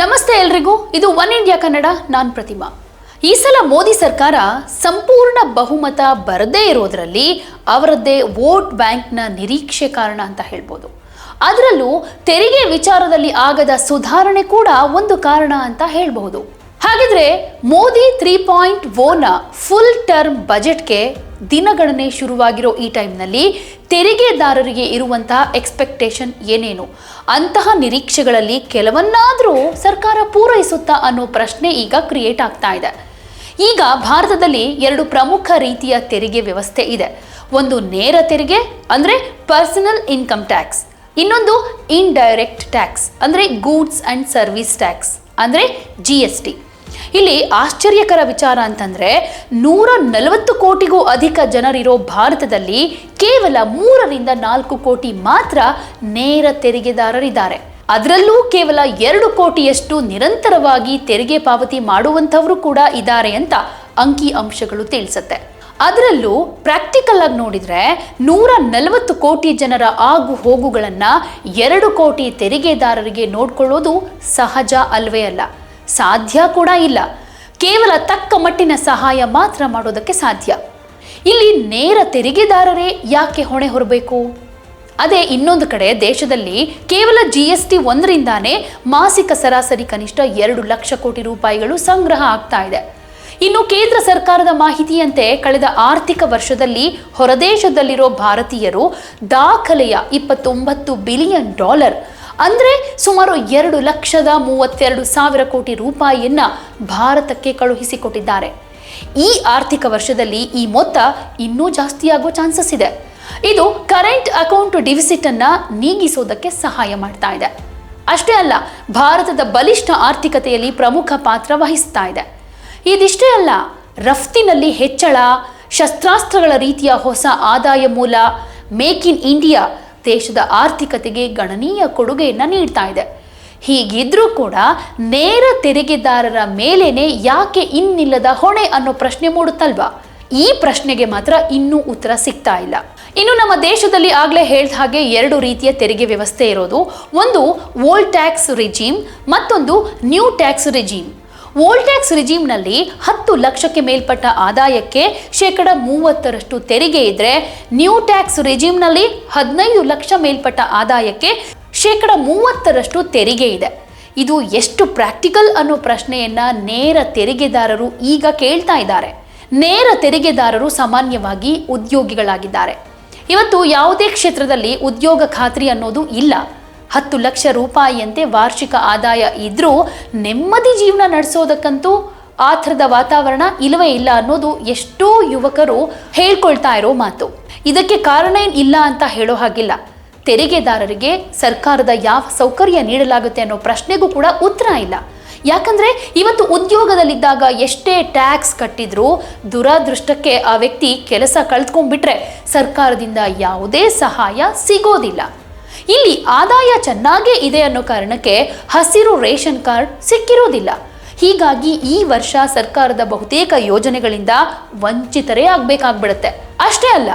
ನಮಸ್ತೆ ಎಲ್ರಿಗೂ, ಇದು ಒನ್ ಇಂಡಿಯಾ ಕನ್ನಡ, ನಾನ್ ಪ್ರತಿಮಾ. ಈ ಸಲ ಮೋದಿ ಸರ್ಕಾರ ಸಂಪೂರ್ಣ ಬಹುಮತ ಬರದೇ ಇರೋದ್ರಲ್ಲಿ ಅವರದ್ದೇ ವೋಟ್ ಬ್ಯಾಂಕ್ನ ನಿರೀಕ್ಷೆ ಕಾರಣ ಅಂತ ಹೇಳ್ಬೋದು. ಅದರಲ್ಲೂ ತೆರಿಗೆ ವಿಚಾರದಲ್ಲಿ ಆಗದ ಸುಧಾರಣೆ ಕೂಡ ಒಂದು ಕಾರಣ ಅಂತ ಹೇಳ್ಬಹುದು. ಹಾಗಿದ್ರೆ Modi three point o full term ಬಜೆಟ್ಗೆ ದಿನಗಣನೆ ಶುರುವಾಗಿರೋ ಈ ಟೈಮ್ನಲ್ಲಿ ತೆರಿಗೆದಾರರಿಗೆ ಇರುವಂತಹ ಎಕ್ಸ್ಪೆಕ್ಟೇಷನ್ ಏನೇನು? ಅಂತಹ ನಿರೀಕ್ಷೆಗಳಲ್ಲಿ ಕೆಲವನ್ನಾದರೂ ಸರ್ಕಾರ ಪೂರೈಸುತ್ತಾ ಅನ್ನೋ ಪ್ರಶ್ನೆ ಈಗ ಕ್ರಿಯೇಟ್ ಆಗ್ತಾ ಇದೆ. ಈಗ ಭಾರತದಲ್ಲಿ ಎರಡು ಪ್ರಮುಖ ರೀತಿಯ ತೆರಿಗೆ ವ್ಯವಸ್ಥೆ ಇದೆ. ಒಂದು ನೇರ ತೆರಿಗೆ, ಅಂದರೆ ಪರ್ಸನಲ್ ಇನ್ಕಮ್ ಟ್ಯಾಕ್ಸ್ ಇನ್ನೊಂದು ಇನ್ಡೈರೆಕ್ಟ್ ಟ್ಯಾಕ್ಸ್ ಅಂದರೆ ಗೂಡ್ಸ್ ಆ್ಯಂಡ್ ಸರ್ವಿಸ್ ಟ್ಯಾಕ್ಸ್ ಅಂದರೆ ಜಿ ಎಸ್ ಟಿ ಇಲ್ಲಿ ಆಶ್ಚರ್ಯಕರ ವಿಚಾರ ಅಂತಂದ್ರೆ ನೂರ ನಲವತ್ತು ಕೋಟಿಗೂ ಅಧಿಕ ಜನರಿರೋ ಭಾರತದಲ್ಲಿ ಕೇವಲ ಮೂರರಿಂದ ನಾಲ್ಕು ಕೋಟಿ ಮಾತ್ರ ನೇರ ತೆರಿಗೆದಾರರಿದ್ದಾರೆ. ಅದರಲ್ಲೂ ಕೇವಲ ಎರಡು ಕೋಟಿಯಷ್ಟು ನಿರಂತರವಾಗಿ ತೆರಿಗೆ ಪಾವತಿ ಮಾಡುವಂಥವರು ಕೂಡ ಇದ್ದಾರೆ ಅಂತ ಅಂಕಿ ಅಂಶಗಳು ತಿಳಿಸುತ್ತೆ. ಅದರಲ್ಲೂ ಪ್ರಾಕ್ಟಿಕಲ್ ಆಗಿ ನೋಡಿದ್ರೆ ನೂರ ನಲವತ್ತು ಕೋಟಿ ಜನರ ಆಗು ಹೋಗುಗಳನ್ನು ಎರಡು ಕೋಟಿ ತೆರಿಗೆದಾರರಿಗೆ ನೋಡ್ಕೊಳ್ಳೋದು ಸಹಜ ಅಲ್ವೇ ಅಲ್ಲ. ಸಾಧ್ಯ ಕೂಡ ಇಲ್ಲ. ಕೇವಲ ತಕ್ಕ ಮಟ್ಟಿನ ಸಹಾಯ ಮಾತ್ರ ಮಾಡೋದಕ್ಕೆ ಸಾಧ್ಯ. ಇಲ್ಲಿ ನೇರ ತೆರಿಗೆದಾರರೇ ಯಾಕೆ ಹೊಣೆ ಹೊರಬೇಕು? ಅದೇ ಇನ್ನೊಂದು ಕಡೆ ದೇಶದಲ್ಲಿ ಕೇವಲ ಜಿ ಎಸ್ ಟಿ ಒಂದರಿಂದಾನೇ ಮಾಸಿಕ ಸರಾಸರಿ ಕನಿಷ್ಠ ಎರಡು ಲಕ್ಷ ಕೋಟಿ ರೂಪಾಯಿಗಳು ಸಂಗ್ರಹ ಆಗ್ತಾ ಇದೆ. ಇನ್ನು ಕೇಂದ್ರ ಸರ್ಕಾರದ ಮಾಹಿತಿಯಂತೆ ಕಳೆದ ಆರ್ಥಿಕ ವರ್ಷದಲ್ಲಿ ಹೊರದೇಶದಲ್ಲಿರೋ ಭಾರತೀಯರು ದಾಖಲೆಯ ಇಪ್ಪತ್ತೊಂಬತ್ತು ಬಿಲಿಯನ್ ಡಾಲರ್ ಅಂದ್ರೆ ಸುಮಾರು ಎರಡು ಲಕ್ಷದ ಮೂವತ್ತೆರಡು ಸಾವಿರ ಕೋಟಿ ರೂಪಾಯಿಯನ್ನ ಭಾರತಕ್ಕೆ ಕಳುಹಿಸಿಕೊಟ್ಟಿದ್ದಾರೆ. ಈ ಆರ್ಥಿಕ ವರ್ಷದಲ್ಲಿ ಈ ಮೊತ್ತ ಇನ್ನೂ ಜಾಸ್ತಿಯಾಗುವ ಚಾನ್ಸಸ್ ಇದೆ. ಇದು ಕರೆಂಟ್ ಅಕೌಂಟ್ ಡಿವಿಸಿಟ್ ಅನ್ನ ನೀಗಿಸೋದಕ್ಕೆ ಸಹಾಯ ಮಾಡ್ತಾ ಇದೆ. ಅಷ್ಟೇ ಅಲ್ಲ, ಭಾರತದ ಬಲಿಷ್ಠ ಆರ್ಥಿಕತೆಯಲ್ಲಿ ಪ್ರಮುಖ ಪಾತ್ರ ವಹಿಸ್ತಾ ಇದೆ. ಇದಿಷ್ಟೇ ಅಲ್ಲ, ರಫ್ತಿನಲ್ಲಿ ಹೆಚ್ಚಳ, ಶಸ್ತ್ರಾಸ್ತ್ರಗಳ ರೀತಿಯ ಹೊಸ ಆದಾಯ ಮೂಲ, ಮೇಕ್ ಇನ್ ಇಂಡಿಯಾ ದೇಶದ ಆರ್ಥಿಕತೆಗೆ ಗಣನೀಯ ಕೊಡುಗೆಯನ್ನು ನೀಡ್ತಾ ಇದೆ. ಹೀಗಿದ್ರೂ ಕೂಡ ನೇರ ತೆರಿಗೆದಾರರ ಮೇಲೇನೆ ಯಾಕೆ ಇನ್ನಿಲ್ಲದ ಹೊಣೆ ಅನ್ನೋ ಪ್ರಶ್ನೆ ಮೂಡುತ್ತಲ್ವಾ? ಈ ಪ್ರಶ್ನೆಗೆ ಮಾತ್ರ ಇನ್ನೂ ಉತ್ತರ ಸಿಗ್ತಾ ಇಲ್ಲ. ಇನ್ನು ನಮ್ಮ ದೇಶದಲ್ಲಿ ಆಗಲೇ ಹೇಳಿದ ಹಾಗೆ ಎರಡು ರೀತಿಯ ತೆರಿಗೆ ವ್ಯವಸ್ಥೆ ಇರೋದು. ಒಂದು ಓಲ್ಡ್ ಟ್ಯಾಕ್ಸ್ ರಿಜೀಮ್, ಮತ್ತೊಂದು new tax regime. Old tax ರಿಜೀಮ್ನಲ್ಲಿ ಹತ್ತು ಲಕ್ಷಕ್ಕೆ ಮೇಲ್ಪಟ್ಟ ಆದಾಯಕ್ಕೆ ಶೇಕಡ ಮೂವತ್ತರಷ್ಟು ತೆರಿಗೆ ಇದ್ರೆ ನ್ಯೂ ಟ್ಯಾಕ್ಸ್ ರಿಜೀಮ್ನಲ್ಲಿ ಹದಿನೈದು ಲಕ್ಷ ಮೇಲ್ಪಟ್ಟ ಆದಾಯಕ್ಕೆ ಶೇಕಡ ಮೂವತ್ತರಷ್ಟು ತೆರಿಗೆ ಇದೆ. ಇದು ಎಷ್ಟು ಪ್ರಾಕ್ಟಿಕಲ್ ಅನ್ನೋ ಪ್ರಶ್ನೆಯನ್ನ ನೇರ ತೆರಿಗೆದಾರರು ಈಗ ಕೇಳ್ತಾ ಇದ್ದಾರೆ. ನೇರ ತೆರಿಗೆದಾರರು ಸಾಮಾನ್ಯವಾಗಿ ಉದ್ಯೋಗಿಗಳಾಗಿದ್ದಾರೆ. ಇವತ್ತು ಯಾವುದೇ ಕ್ಷೇತ್ರದಲ್ಲಿ ಉದ್ಯೋಗ ಖಾತ್ರಿ ಅನ್ನೋದು ಇಲ್ಲ. ಹತ್ತು ಲಕ್ಷ ರೂಪಾಯಿಯಂತೆ ವಾರ್ಷಿಕ ಆದಾಯ ಇದ್ರೂ ನೆಮ್ಮದಿ ಜೀವನ ನಡೆಸೋದಕ್ಕಂತೂ ಆ ಥರದ ವಾತಾವರಣ ಇಲ್ಲವೇ ಇಲ್ಲ ಅನ್ನೋದು ಎಷ್ಟೋ ಯುವಕರು ಹೇಳ್ಕೊಳ್ತಾ ಇರೋ ಮಾತು. ಇದಕ್ಕೆ ಕಾರಣ ಏನು ಇಲ್ಲ ಅಂತ ಹೇಳೋ ಹಾಗಿಲ್ಲ. ತೆರಿಗೆದಾರರಿಗೆ ಸರ್ಕಾರದ ಯಾವ ಸೌಕರ್ಯ ನೀಡಲಾಗುತ್ತೆ ಅನ್ನೋ ಪ್ರಶ್ನೆಗೂ ಕೂಡ ಉತ್ತರ ಇಲ್ಲ. ಯಾಕಂದ್ರೆ ಇವತ್ತು ಉದ್ಯೋಗದಲ್ಲಿದ್ದಾಗ ಎಷ್ಟೇ ಟ್ಯಾಕ್ಸ್ ಕಟ್ಟಿದ್ರೂ ದುರಾದೃಷ್ಟಕ್ಕೆ ಆ ವ್ಯಕ್ತಿ ಕೆಲಸ ಕಳೆದುಕೊಂಡ್ಬಿಟ್ರೆ ಸರ್ಕಾರದಿಂದ ಯಾವುದೇ ಸಹಾಯ ಸಿಗೋದಿಲ್ಲ. ಇಲ್ಲಿ ಆದಾಯ ಚೆನ್ನಾಗೇ ಇದೆ ಅನ್ನೋ ಕಾರಣಕ್ಕೆ ಹಸಿರು ರೇಷನ್ ಕಾರ್ಡ್ ಸಿಕ್ಕಿರೋದಿಲ್ಲ. ಹೀಗಾಗಿ ಈ ವರ್ಷ ಸರ್ಕಾರದ ಬಹುತೇಕ ಯೋಜನೆಗಳಿಂದ ವಂಚಿತರೇ ಆಗ್ಬೇಕಾಗ್ಬಿಡುತ್ತೆ. ಅಷ್ಟೇ ಅಲ್ಲ,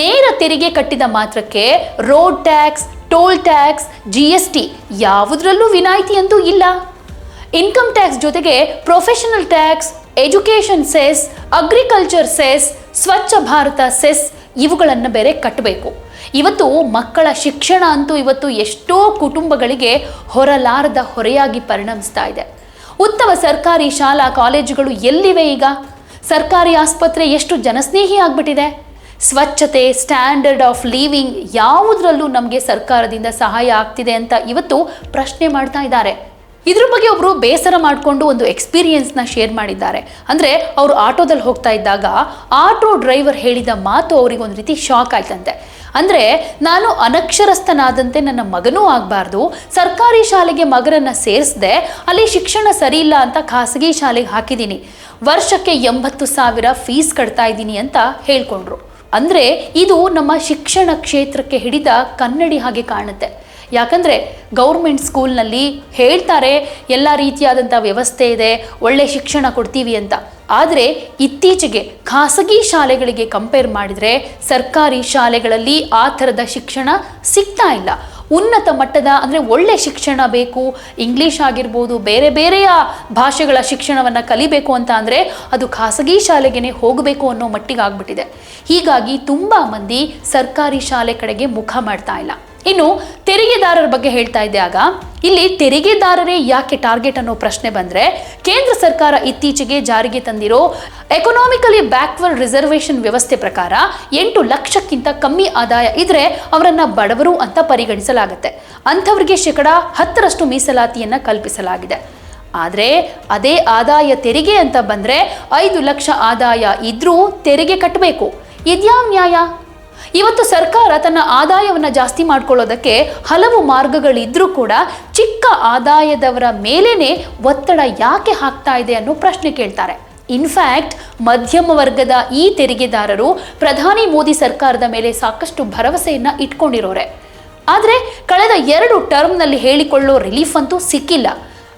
ನೇರ ತೆರಿಗೆ ಕಟ್ಟಿದ ಮಾತ್ರಕ್ಕೆ road tax, toll tax G S T ಯಾವುದರಲ್ಲೂ ವಿನಾಯಿತಿ ಅಂತೂ ಇಲ್ಲ. ಇನ್ಕಮ್ ಟ್ಯಾಕ್ಸ್ ಜೊತೆಗೆ professional tax, education cess, agriculture cess, Swachh Bharat cess ಇವುಗಳನ್ನು ಬೇರೆ ಕಟ್ಟಬೇಕು. ಇವತ್ತು ಮಕ್ಕಳ ಶಿಕ್ಷಣ ಅಂತೂ ಇವತ್ತು ಎಷ್ಟೋ ಕುಟುಂಬಗಳಿಗೆ ಹೊರಲಾರದ ಹೊರೆಯಾಗಿ ಪರಿಣಮಿಸ್ತಾ ಇದೆ. ಉತ್ತಮ ಸರ್ಕಾರಿ ಶಾಲಾ ಕಾಲೇಜುಗಳು ಎಲ್ಲಿವೆ ಈಗ? ಸರ್ಕಾರಿ ಆಸ್ಪತ್ರೆ ಎಷ್ಟು ಜನಸ್ನೇಹಿ ಆಗ್ಬಿಟ್ಟಿದೆ? ಸ್ವಚ್ಛತೆ ಸ್ಟ್ಯಾಂಡರ್ಡ್ ಆಫ್ ಲಿವಿಂಗ್ ಯಾವುದರಲ್ಲೂ ನಮಗೆ ಸರ್ಕಾರದಿಂದ ಸಹಾಯ ಆಗ್ತಿದೆ ಅಂತ ಇವತ್ತು ಪ್ರಶ್ನೆ ಮಾಡ್ತಾ ಇದ್ದಾರೆ. ಇದ್ರ ಬಗ್ಗೆ ಒಬ್ರು ಬೇಸರ ಮಾಡಿಕೊಂಡು ಒಂದು ಎಕ್ಸ್ಪೀರಿಯನ್ಸ್ನ ಶೇರ್ ಮಾಡಿದ್ದಾರೆ. ಅಂದ್ರೆ ಅವರು ಆಟೋದಲ್ಲಿ ಹೋಗ್ತಾ ಇದ್ದಾಗ ಆಟೋ ಡ್ರೈವರ್ ಹೇಳಿದ ಮಾತು ಅವರಿಗೆ ಒಂದು ರೀತಿ ಶಾಕ್ ಆಯ್ತಂತೆ. ಅಂದ್ರೆ ನಾನು ಅನಕ್ಷರಸ್ಥನಾದಂತೆ ನನ್ನ ಮಗನೂ ಆಗಬಾರ್ದು, ಸರ್ಕಾರಿ ಶಾಲೆಗೆ ಮಗನನ್ನು ಸೇರಿಸದೆ, ಅಲ್ಲಿ ಶಿಕ್ಷಣ ಸರಿ ಇಲ್ಲ ಅಂತ ಖಾಸಗಿ ಶಾಲೆಗೆ ಹಾಕಿದ್ದೀನಿ. ವರ್ಷಕ್ಕೆ ಎಂಬತ್ತು ಸಾವಿರ ಫೀಸ್ ಕಟ್ತಾ ಇದ್ದೀನಿ ಅಂತ ಹೇಳ್ಕೊಂಡ್ರು. ಅಂದ್ರೆ ಇದು ನಮ್ಮ ಶಿಕ್ಷಣ ಕ್ಷೇತ್ರಕ್ಕೆ ಹಿಡಿದ ಕನ್ನಡಿ ಹಾಗೆ ಕಾಣುತ್ತೆ. ಯಾಕಂದ್ರೆ ಗೌರ್ಮೆಂಟ್ ಸ್ಕೂಲ್ನಲ್ಲಿ ಹೇಳ್ತಾರೆ, ಎಲ್ಲ ರೀತಿಯಾದಂಥ ವ್ಯವಸ್ಥೆ ಇದೆ, ಒಳ್ಳೆ ಶಿಕ್ಷಣ ಕೊಡ್ತೀವಿ ಅಂತ. ಆದರೆ ಇತ್ತೀಚೆಗೆ ಖಾಸಗಿ ಶಾಲೆಗಳಿಗೆ ಕಂಪೇರ್ ಮಾಡಿದರೆ ಸರ್ಕಾರಿ ಶಾಲೆಗಳಲ್ಲಿ ಆ ಥರದ ಶಿಕ್ಷಣ ಸಿಗ್ತಾ ಇಲ್ಲ. ಉನ್ನತ ಮಟ್ಟದ ಅಂದರೆ ಒಳ್ಳೆ ಶಿಕ್ಷಣ ಬೇಕು ಇಂಗ್ಲೀಷ್ ಆಗಿರ್ಬೋದು, ಬೇರೆ ಬೇರೆಯ ಭಾಷೆಗಳ ಶಿಕ್ಷಣವನ್ನು ಕಲಿಬೇಕು ಅಂತ ಅಂದರೆ ಅದು ಖಾಸಗಿ ಶಾಲೆಗೇ ಹೋಗಬೇಕು ಅನ್ನೋ ಮಟ್ಟಿಗೆ ಆಗ್ಬಿಟ್ಟಿದೆ. ಹೀಗಾಗಿ ತುಂಬ ಮಂದಿ ಸರ್ಕಾರಿ ಶಾಲೆ ಕಡೆಗೆ ಮುಖ ಮಾಡ್ತಾ ಇಲ್ಲ. ಇನ್ನು ತೆರಿಗೆದಾರರ ಬಗ್ಗೆ ಹೇಳ್ತಾ ಇದ್ದಾಗ ಇಲ್ಲಿ ತೆರಿಗೆದಾರರೇ ಯಾಕೆ ಟಾರ್ಗೆಟ್ ಅನ್ನೋ ಪ್ರಶ್ನೆ ಬಂದ್ರೆ, ಕೇಂದ್ರ ಸರ್ಕಾರ ಇತ್ತೀಚೆಗೆ ಜಾರಿಗೆ ತಂದಿರೋ ಎಕನಾಮಿಕಲಿ ಬ್ಯಾಕ್ವರ್ಡ್ ರಿಸರ್ವೇಷನ್ ವ್ಯವಸ್ಥೆ ಪ್ರಕಾರ ಎಂಟು ಲಕ್ಷಕ್ಕಿಂತ ಕಮ್ಮಿ ಆದಾಯ ಇದ್ರೆ ಅವರನ್ನ ಬಡವರು ಅಂತ ಪರಿಗಣಿಸಲಾಗುತ್ತೆ. ಅಂಥವ್ರಿಗೆ ಶೇಕಡ ಹತ್ತರಷ್ಟು ಮೀಸಲಾತಿಯನ್ನ ಕಲ್ಪಿಸಲಾಗಿದೆ. ಆದರೆ ಅದೇ ಆದಾಯ ತೆರಿಗೆ ಅಂತ ಬಂದ್ರೆ ಐದು ಲಕ್ಷ ಆದಾಯ ಇದ್ರೂ ತೆರಿಗೆ ಕಟ್ಟಬೇಕು ಇದ್ಯಾವ ನ್ಯಾಯ? ಇವತ್ತು ಸರ್ಕಾರ ತನ್ನ ಆದಾಯವನ್ನು ಜಾಸ್ತಿ ಮಾಡ್ಕೊಳ್ಳೋದಕ್ಕೆ ಹಲವು ಮಾರ್ಗಗಳಿದ್ರೂ ಕೂಡ ಚಿಕ್ಕ ಆದಾಯದವರ ಮೇಲೇನೆ ಒತ್ತಡ ಯಾಕೆ ಹಾಕ್ತಾ ಇದೆ ಅನ್ನೋ ಪ್ರಶ್ನೆ ಕೇಳ್ತಾರೆ. ಇನ್ಫ್ಯಾಕ್ಟ್ ಮಧ್ಯಮ ವರ್ಗದ ಈ ತೆರಿಗೆದಾರರು ಪ್ರಧಾನಿ ಮೋದಿ ಸರ್ಕಾರದ ಮೇಲೆ ಸಾಕಷ್ಟು ಭರವಸೆಯನ್ನು ಇಟ್ಕೊಂಡಿರೋರೆ. ಆದರೆ ಕಳೆದ ಎರಡು ಟರ್ಮ್ನಲ್ಲಿ ಹೇಳಿಕೊಳ್ಳೋ ರಿಲೀಫ್ ಅಂತೂ ಸಿಕ್ಕಿಲ್ಲ.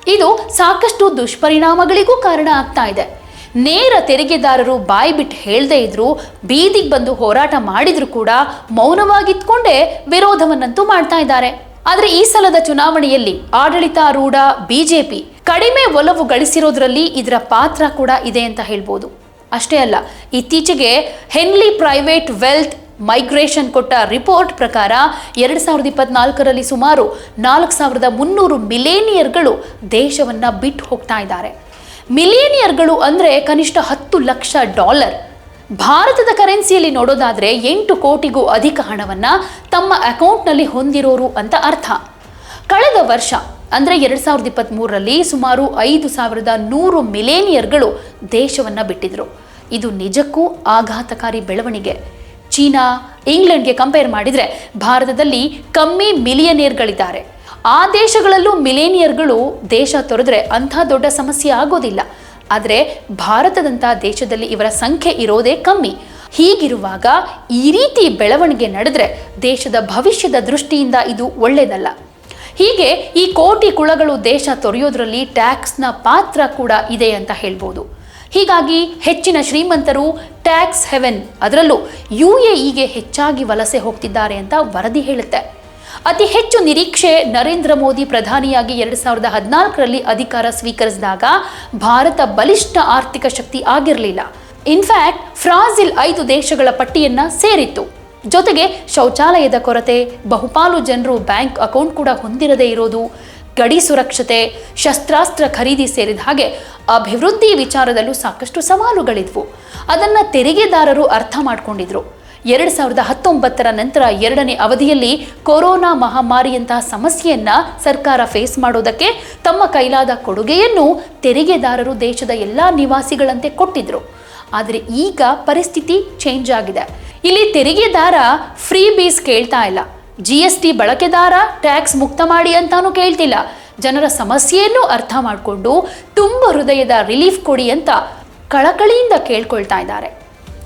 ಇದು ಸಾಕಷ್ಟು ದುಷ್ಪರಿಣಾಮಗಳಿಗೂ ಕಾರಣ ಆಗ್ತಾ ಇದೆ. ನೇರ ತೆರಿಗೆದಾರರು ಬಾಯಿ ಬಿಟ್ಟು ಹೇಳದೇ ಇದ್ರು ಬೀದಿಗೆ ಬಂದು ಹೋರಾಟ ಮಾಡಿದ್ರು ಕೂಡ ಮೌನವಾಗಿತ್ಕೊಂಡೇ ವಿರೋಧವನ್ನಂತೂ ಮಾಡ್ತಾ ಇದ್ದಾರೆ. ಆದರೆ ಈ ಸಲದ ಚುನಾವಣೆಯಲ್ಲಿ ಆಡಳಿತಾರೂಢ ಬಿಜೆಪಿ ಕಡಿಮೆ ಒಲವು ಗಳಿಸಿರೋದ್ರಲ್ಲಿ ಇದರ ಪಾತ್ರ ಕೂಡ ಇದೆ ಅಂತ ಹೇಳ್ಬೋದು. ಅಷ್ಟೇ ಅಲ್ಲ, ಇತ್ತೀಚೆಗೆ ಹೆನ್ಲಿ ಪ್ರೈವೇಟ್ ವೆಲ್ತ್ ಮೈಗ್ರೇಷನ್ ಕೊಟ್ಟ ರಿಪೋರ್ಟ್ ಪ್ರಕಾರ ಎರಡು ಸಾವಿರದ ಇಪ್ಪತ್ನಾಲ್ಕರಲ್ಲಿ ಸುಮಾರು ನಾಲ್ಕು ಸಾವಿರದ ಮುನ್ನೂರು ಮಿಲೇನಿಯರ್ಗಳು ದೇಶವನ್ನ ಬಿಟ್ಟು ಹೋಗ್ತಾ ಇದ್ದಾರೆ. ಮಿಲೇನಿಯರ್ಗಳು ಅಂದರೆ ಕನಿಷ್ಠ ಹತ್ತು ಲಕ್ಷ ಡಾಲರ್. ಭಾರತದ ಕರೆನ್ಸಿಯಲ್ಲಿ ನೋಡೋದಾದರೆ ಎಂಟು ಕೋಟಿಗೂ ಅಧಿಕ ಹಣವನ್ನು ತಮ್ಮ ಅಕೌಂಟ್ನಲ್ಲಿ ಹೊಂದಿರೋರು ಅಂತ ಅರ್ಥ. ಕಳೆದ ವರ್ಷ, ಅಂದರೆ ಎರಡು ಸಾವಿರದ ಇಪ್ಪತ್ತ್ಮೂರರಲ್ಲಿ ಸುಮಾರು ಐದು ಸಾವಿರದ ನೂರು ಮಿಲೇನಿಯರ್ಗಳು ದೇಶವನ್ನು ಬಿಟ್ಟಿದ್ರು. ಇದು ನಿಜಕ್ಕೂ ಆಘಾತಕಾರಿ ಬೆಳವಣಿಗೆ. ಚೀನಾ, ಇಂಗ್ಲೆಂಡ್ಗೆ ಕಂಪೇರ್ ಮಾಡಿದರೆ ಭಾರತದಲ್ಲಿ ಕಮ್ಮಿ ಮಿಲಿಯನಿಯರ್ಗಳಿದ್ದಾರೆ ಆ ದೇಶಗಳಲ್ಲೂ ಮಿಲೇನಿಯರ್ಗಳು ದೇಶ ತೊರೆದ್ರೆ ಅಂಥ ದೊಡ್ಡ ಸಮಸ್ಯೆ ಆಗೋದಿಲ್ಲ. ಆದರೆ ಭಾರತದಂಥ ದೇಶದಲ್ಲಿ ಇವರ ಸಂಖ್ಯೆ ಇರೋದೇ ಕಮ್ಮಿ. ಹೀಗಿರುವಾಗ ಈ ರೀತಿ ಬೆಳವಣಿಗೆ ನಡೆದ್ರೆ ದೇಶದ ಭವಿಷ್ಯದ ದೃಷ್ಟಿಯಿಂದ ಇದು ಒಳ್ಳೆಯದಲ್ಲ ಹೀಗೆ ಈ ಕೋಟಿ ಕುಳಗಳು ದೇಶ ತೊರೆಯೋದ್ರಲ್ಲಿ ಟ್ಯಾಕ್ಸ್ನ ಪಾತ್ರ ಕೂಡ ಇದೆ ಅಂತ ಹೇಳ್ಬೋದು. ಹೀಗಾಗಿ ಹೆಚ್ಚಿನ ಶ್ರೀಮಂತರು ಟ್ಯಾಕ್ಸ್ ಹೆವೆನ್ ಅದರಲ್ಲೂ ಯು ಎ ಇಗೆ ಹೆಚ್ಚಾಗಿ ವಲಸೆ ಹೋಗ್ತಿದ್ದಾರೆ ಅಂತ ವರದಿ ಹೇಳುತ್ತೆ. ಅತಿ ಹೆಚ್ಚು ನಿರೀಕ್ಷೆ ನರೇಂದ್ರ ಮೋದಿ ಪ್ರಧಾನಿಯಾಗಿ ಎರಡು ಸಾವಿರದ ಹದಿನಾಲ್ಕರಲ್ಲಿ ಅಧಿಕಾರ ಸ್ವೀಕರಿಸಿದಾಗ ಭಾರತ ಬಲಿಷ್ಠ ಆರ್ಥಿಕ ಶಕ್ತಿ ಆಗಿರಲಿಲ್ಲ. ಇನ್ಫ್ಯಾಕ್ಟ್ ಫ್ರಾಜಿಲ್ ಐದು ದೇಶಗಳ ಪಟ್ಟಿಯನ್ನ ಸೇರಿತ್ತು. ಜೊತೆಗೆ ಶೌಚಾಲಯದ ಕೊರತೆ, ಬಹುಪಾಲು ಜನರು ಬ್ಯಾಂಕ್ ಅಕೌಂಟ್ ಕೂಡ ಹೊಂದಿರದೇ ಇರೋದು, ಗಡಿ ಸುರಕ್ಷತೆ, ಶಸ್ತ್ರಾಸ್ತ್ರ ಖರೀದಿ ಸೇರಿದ ಹಾಗೆ ಅಭಿವೃದ್ಧಿ ವಿಚಾರದಲ್ಲೂ ಸಾಕಷ್ಟು ಸವಾಲುಗಳಿದ್ವು. ಅದನ್ನು ತೆರಿಗೆದಾರರು ಅರ್ಥ ಮಾಡ್ಕೊಂಡಿದ್ರು. ಎರಡು ಸಾವಿರದ ಹತ್ತೊಂಬತ್ತರ ನಂತರ ಎರಡನೇ ಅವಧಿಯಲ್ಲಿ ಕೊರೋನಾ ಮಹಾಮಾರಿಯಂತಹ ಸಮಸ್ಯೆಯನ್ನ ಸರ್ಕಾರ ಫೇಸ್ ಮಾಡೋದಕ್ಕೆ ತಮ್ಮ ಕೈಲಾದ ಕೊಡುಗೆಯನ್ನು ತೆರಿಗೆದಾರರು ದೇಶದ ಎಲ್ಲ ನಿವಾಸಿಗಳಂತೆ ಕೊಟ್ಟಿದ್ರು. ಆದರೆ ಈಗ ಪರಿಸ್ಥಿತಿ ಚೇಂಜ್ ಆಗಿದೆ. ಇಲ್ಲಿ ತೆರಿಗೆದಾರ ಫ್ರೀ ಬೀಸ್ ಕೇಳ್ತಾ ಇಲ್ಲ. ಜಿ ಎಸ್ ಟಿ ಬಳಕೆದಾರ ಟ್ಯಾಕ್ಸ್ ಮುಕ್ತ ಮಾಡಿ ಅಂತಾನೂ ಕೇಳ್ತಿಲ್ಲ. ಜನರ ಸಮಸ್ಯೆಯನ್ನು ಅರ್ಥ ಮಾಡಿಕೊಂಡು ತುಂಬ ಹೃದಯದ ರಿಲೀಫ್ ಕೊಡಿ ಅಂತ ಕಳಕಳಿಯಿಂದ ಕೇಳ್ಕೊಳ್ತಾ ಇದ್ದಾರೆ.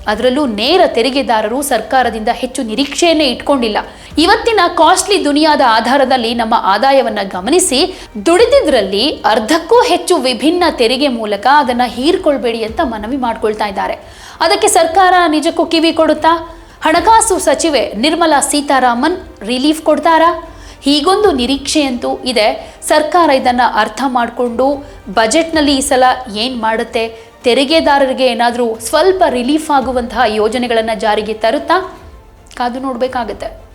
ಅದರಲ್ಲೂ ನೇರ ತೆರಿಗೆದಾರರು ಸರ್ಕಾರದಿಂದ ಹೆಚ್ಚು ನಿರೀಕ್ಷೆಯನ್ನೇ ಇಟ್ಕೊಂಡಿಲ್ಲ. ಇವತ್ತಿನ ಕಾಸ್ಟ್ಲಿ ದುನಿಯಾದ ಆಧಾರದಲ್ಲಿ ನಮ್ಮ ಆದಾಯವನ್ನ ಗಮನಿಸಿ, ದುಡಿದಿದ್ರಲ್ಲಿ ಅರ್ಧಕ್ಕೂ ಹೆಚ್ಚು ವಿಭಿನ್ನ ತೆರಿಗೆ ಮೂಲಕ ಅದನ್ನ ಹೀರ್ಕೊಳ್ಬೇಡಿ ಅಂತ ಮನವಿ ಮಾಡ್ಕೊಳ್ತಾ ಇದ್ದಾರೆ. ಅದಕ್ಕೆ ಸರ್ಕಾರ ನಿಜಕ್ಕೂ ಕಿವಿ ಕೊಡುತ್ತಾ? ಹಣಕಾಸು ಸಚಿವೆ ನಿರ್ಮಲಾ ಸೀತಾರಾಮನ್ ರಿಲೀಫ್ ಕೊಡ್ತಾರಾ? ಹೀಗೊಂದು ನಿರೀಕ್ಷೆಯಂತೂ ಇದೆ. ಸರ್ಕಾರ ಇದನ್ನು ಅರ್ಥ ಮಾಡಿಕೊಂಡು ಬಜೆಟ್ನಲ್ಲಿ ಈ ಸಲ ಏನು ಮಾಡುತ್ತೆ? ತೆರಿಗೆದಾರರಿಗೆ ಏನಾದರೂ ಸ್ವಲ್ಪ ರಿಲೀಫ್ ಆಗುವಂತಹ ಯೋಜನೆಗಳನ್ನು ಜಾರಿಗೆ ತರುತ್ತಾ ಕಾದು ನೋಡಬೇಕಾಗತ್ತೆ.